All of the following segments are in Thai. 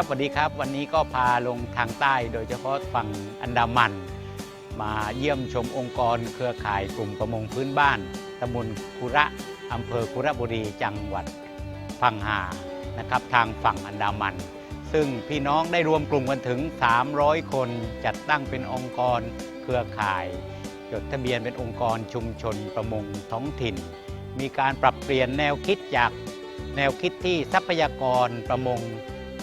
ครับสวัสดีครับวันนี้ก็พาลงทางใต้โดยเฉพาะฝั่งอันดามัน มาเยี่ยมชมองค์กรเครือข่ายกลุ่มประมงพื้นบ้านตำบลคุระอำเภอคุระบุรีจังหวัดพังหานะครับทางฝั่งอันดามัน ซึ่งพี่น้องได้รวมกลุ่มกันถึง 300 คนจัดตั้งเป็นองค์กรเครือข่าย จดทะเบียนเป็นองค์กรชุมชนประมงท้องถิ่น มีการปรับเปลี่ยนแนวคิดจากแนวคิดที่ทรัพยากรประมง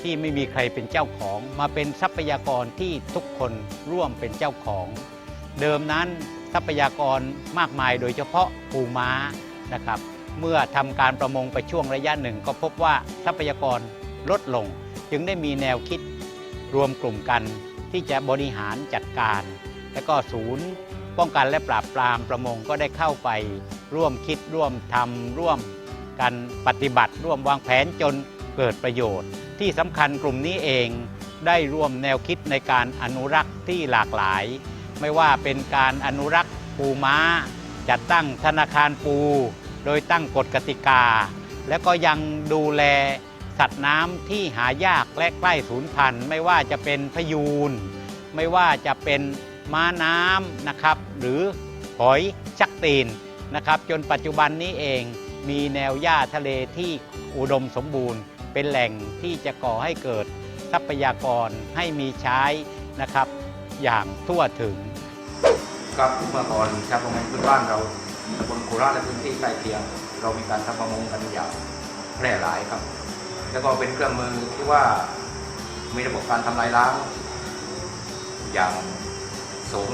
ที่ไม่มีใครเป็นเจ้าของ มาเป็นทรัพยากรที่ทุกคนร่วมเป็นเจ้าของ เดิมนั้นทรัพยากรมากมายโดยเฉพาะปูม้านะครับ เมื่อทำการประมงไปช่วงระยะหนึ่ง ก็พบว่าทรัพยากรลดลง จึงได้มีแนวคิดรวมกลุ่มกันที่จะบริหารจัดการ และก็ศูนย์ป้องกันและปราบปรามประมงก็ได้เข้าไป ร่วมคิดร่วมทำร่วมกันปฏิบัติ ร่วมวางแผนจนเกิดประโยชน์ ที่สำคัญกลุ่มนี้เองได้ร่วมแนวคิดในการอนุรักษ์ที่หลากหลาย ไม่ว่าเป็นการอนุรักษ์ปูม้า จัดตั้งธนาคารปู โดยตั้งกฎกติกา และก็ยังดูแลสัตว์น้ำที่หายากและใกล้สูญพันธุ์ ไม่ว่าจะเป็นพยูน ไม่ว่าจะเป็นม้าน้ำนะครับ หรือหอยชักตีนนะครับ จนปัจจุบันนี้เองมีแนวหญ้าทะเลที่อุดมสมบูรณ์ เป็นแหล่งที่จะก่อให้เกิดทรัพยากรให้มีใช้นะครับอย่างทั่วถึงครับเมื่อก่อนชาวประมงพื้นบ้านเราตำบลโคราชและพื้นที่ใกล้เคียง เรามีการทำประมงกันอย่างแพร่หลายครับ แล้วก็เป็นเครื่องมือที่ว่ามีระบบการทำลายล้าง อย่างสูง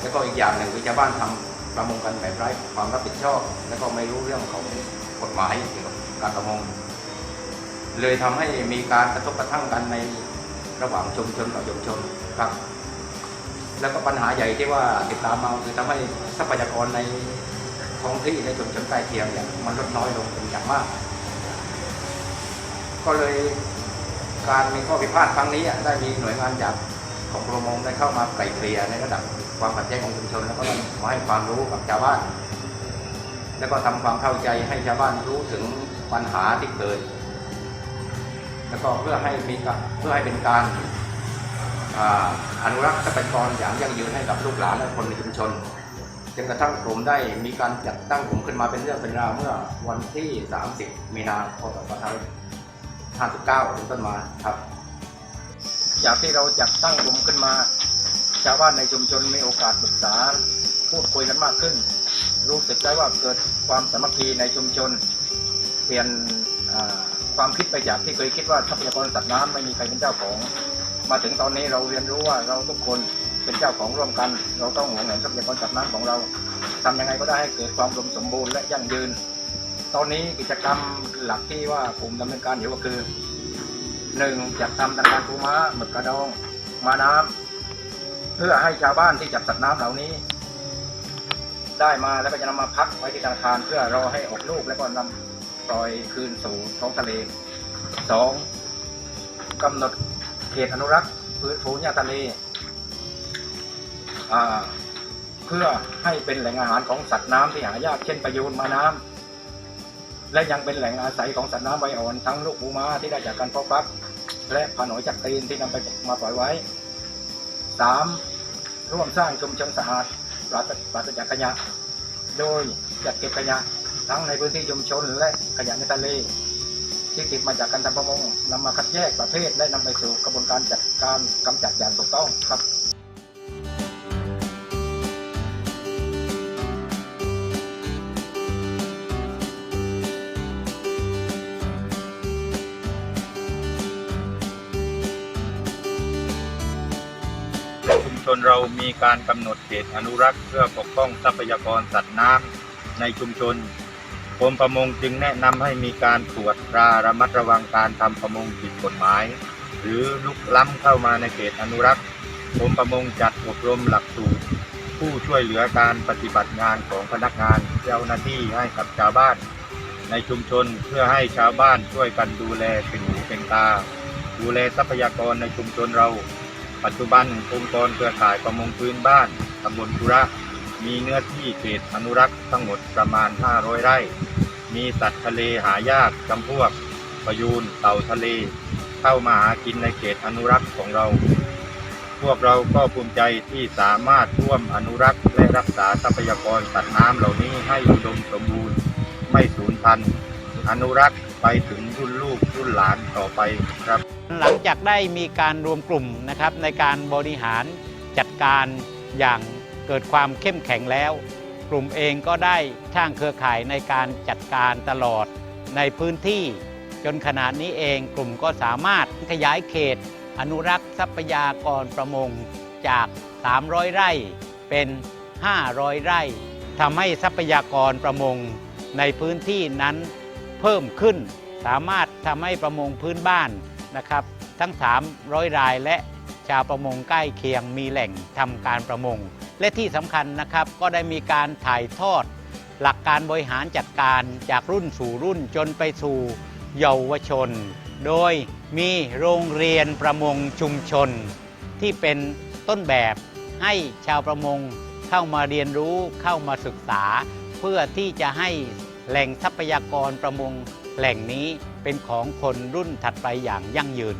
แล้วก็อีกอย่างหนึ่งคือชาวบ้านทำประมงกันแบบไร้ความรับผิดชอบ แล้วก็ไม่รู้เรื่องของกฎหมายเกี่ยวกับการประมง เลยทำให้มีการกระทบกระทั่งกันในระหว่างชุมชนกับชุมชนครับ แล้วก็ปัญหาใหญ่ที่ว่าติดตามมาคือทำให้ทรัพยากรในท้องที่ในชุมชนใกล้เคียงเนี่ยมันลดน้อยลงเป็นอย่างมาก ก็เลยการมีข้อพิพาทครั้งนี้ได้มีหน่วยงานจากของปรมงได้เข้ามาไกล่เกลี่ยในระดับความขัดแย้งของชุมชนแล้วก็มาให้ความรู้กับชาวบ้าน แล้วก็ทำความเข้าใจให้ชาวบ้านรู้ถึงปัญหาที่เกิด แล้วก็เพื่อให้มีเพื่อให้เป็นการอานุรักษ์ทรัพยากรอย่างยั่งยืนให้กับลูกหลานและคนในชุมชนจนกระทั่งกลุ่มได้มีการจัดตั้งกลุ่มขึ้นมาเป็นเรื่องเป็นราวเมื่อวันที่ 30 มีนาคม2559เป็นต้นมาครับ จากที่เราจัดตั้งกลุ่มขึ้นมา ชาวบ้านในชุมชนมีโอกาสปรึกษาพูดคุยกันมากขึ้น รู้สึกได้ว่าเกิดความสามัคคีในชุมชน เปลี่ยนอ่า ความคิดไปจากที่เคยคิดว่าทรัพยากรสัตว์น้ำไม่มีใครเป็นเจ้าของ มาถึงตอนนี้เราเรียนรู้ว่าเราทุกคนเป็นเจ้าของร่วมกัน เราต้องหวงแหนทรัพยากรสัตว์น้ำของเราทำยังไงก็ได้ให้เกิดความอุดมสมบูรณ์และยั่งยืน ตอนนี้กิจกรรมหลักที่ว่ากลุ่มดำเนินการอยู่ก็คือหนึ่งจัดทำธนาคารปูม้าหมึกกระดองมาน้ำเพื่อให้ชาวบ้านที่จับสัตว์น้ำเหล่านี้ ได้มาแล้วก็จะนำมาพักไว้ที่ธนาคารเพื่อรอให้ออกลูกแล้วก็นำ ปล่อยคืนสู่ท้องทะเลสองกำหนดเขตอนุรักษ์พื้นฟูหญ้าทะเล เพื่อให้เป็นแหล่งอาหารของสัตว์น้ำที่หายากเช่นปลายูนมาน้ำและยังเป็นแหล่งอาศัยของสัตว์น้ำใบอ่อนทั้งลูกปูม้าที่ได้จากการเพาะพักและผาหนอยจักรีนที่นำไปมาปล่อยไว้สามร่วมสร้างชุมชนสะอาดปราศปราศจากขยะ โดยจัดเก็บขยะ ทั้งในพื้นที่ชุมชนและขยะในทะเล ที่ติดมาจากการทำประมงนำมาคัดแยกประเภทและนำไปสู่กระบวนการจัดการกำจัดอย่างถูกต้องครับชุมชนเรามีการกำหนดเขตอนุรักษ์เพื่อปกป้องทรัพยากรสัตว์น้ำในชุมชน กรมประมงจึงแนะนำให้มีการตรวจตราระมัดระวังการทำประมงผิดกฎหมาย หรือลุกล้ำเข้ามาในเขตอนุรักษ์กรมประมงจัดอบรมหลักสูตร ผู้ช่วยเหลือการปฏิบัติงานของพนักงานเจ้าหน้าที่ให้กับชาวบ้าน ในชุมชนเพื่อให้ชาวบ้านช่วยกันดูแลเป็นหูเป็นตา ดูแลทรัพยากรในชุมชนเรา ปัจจุบันองค์กรเครือข่ายประมงพื้นบ้านตำบลคุระมีเนื้อที่เขตอนุรักษ์ทั้งหมดประมาณ 500 ไร่ มีสัตว์ทะเลหายากจำพวกประยูนเต่าทะเล เข้ามาหากินในเขตอนุรักษ์ของเรา พวกเราก็ภูมิใจที่สามารถร่วมอนุรักษ์และรักษาทรัพยากรสัตว์น้ำเหล่านี้ให้อุดมสมบูรณ์ไม่สูญพันธุ์อนุรักษ์ไปถึงรุ่นลูกรุ่นหลานต่อไปครับ หลังจากได้มีการรวมกลุ่มนะครับในการบริหารจัดการอย่างเกิดความเข้มแข็งแล้ว กลุ่มเองก็ได้สร้างเครือข่ายในการจัดการตลอดในพื้นที่ จนขนาดนี้เองกลุ่มก็สามารถขยายเขต อนุรักษ์ทรัพยากรประมงจาก 300 ไร่เป็น 500 ไร่ทำให้ทรัพยากรประมงในพื้นที่นั้นเพิ่มขึ้น สามารถทำให้ประมงพื้นบ้านนะครับ ทั้ง 300 รายและชาวประมงใกล้เคียงมีแหล่งทำการประมง และที่สำคัญนะครับก็ได้มีการถ่ายทอด หลักการบริหารจัดการจากรุ่นสู่รุ่นจนไปสู่เยาวชน โดยมีโรงเรียนประมงชุมชน ที่เป็นต้นแบบให้ชาวประมงเข้ามาเรียนรู้เข้ามาศึกษา เพื่อที่จะให้แหล่งทรัพยากรประมงแหล่งนี้เป็นของคนรุ่นถัดไปอย่างยั่งยืน